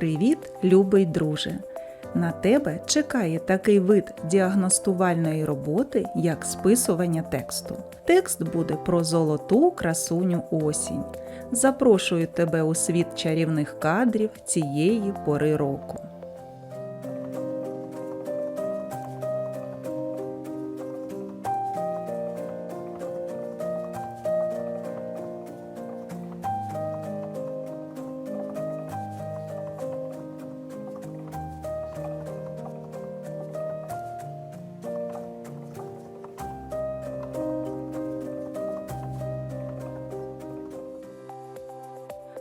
Привіт, любий друже! На тебе чекає такий вид діагностувальної роботи, як списування тексту. Текст буде про золоту красуню осінь. Запрошую тебе у світ чарівних кадрів цієї пори року.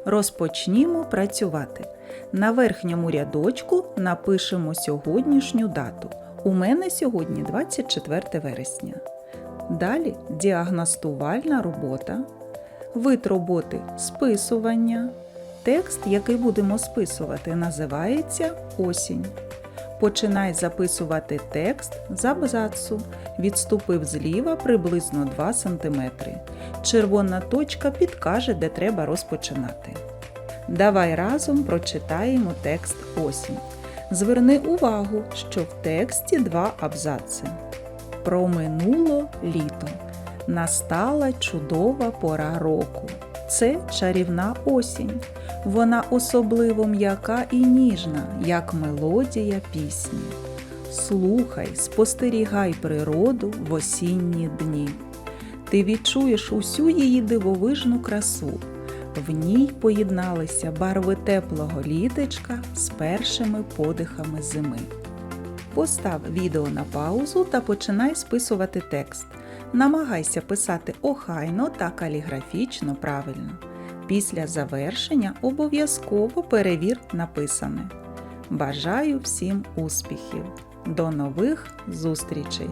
Розпочнімо працювати. На верхньому рядочку напишемо сьогоднішню дату. У мене сьогодні 24 вересня. Далі діагностувальна робота, вид роботи списування. Текст, який будемо списувати, називається осінь. Починай записувати текст з абзацу. Відступив зліва приблизно 2 см. Червона точка підкаже, де треба розпочинати. Давай разом прочитаємо текст осінь. Зверни увагу, що в тексті два абзаци. Проминуло літо. Настала чудова пора року. Це чарівна осінь. Вона особливо м'яка і ніжна, як мелодія пісні. Слухай, спостерігай природу в осінні дні. Ти відчуєш усю її дивовижну красу. В ній поєдналися барви теплого літечка з першими подихами зими. Постав відео на паузу та починай списувати текст. Намагайся писати охайно та каліграфічно правильно. Після завершення обов'язково перевір написане. Бажаю всім успіхів! До нових зустрічей!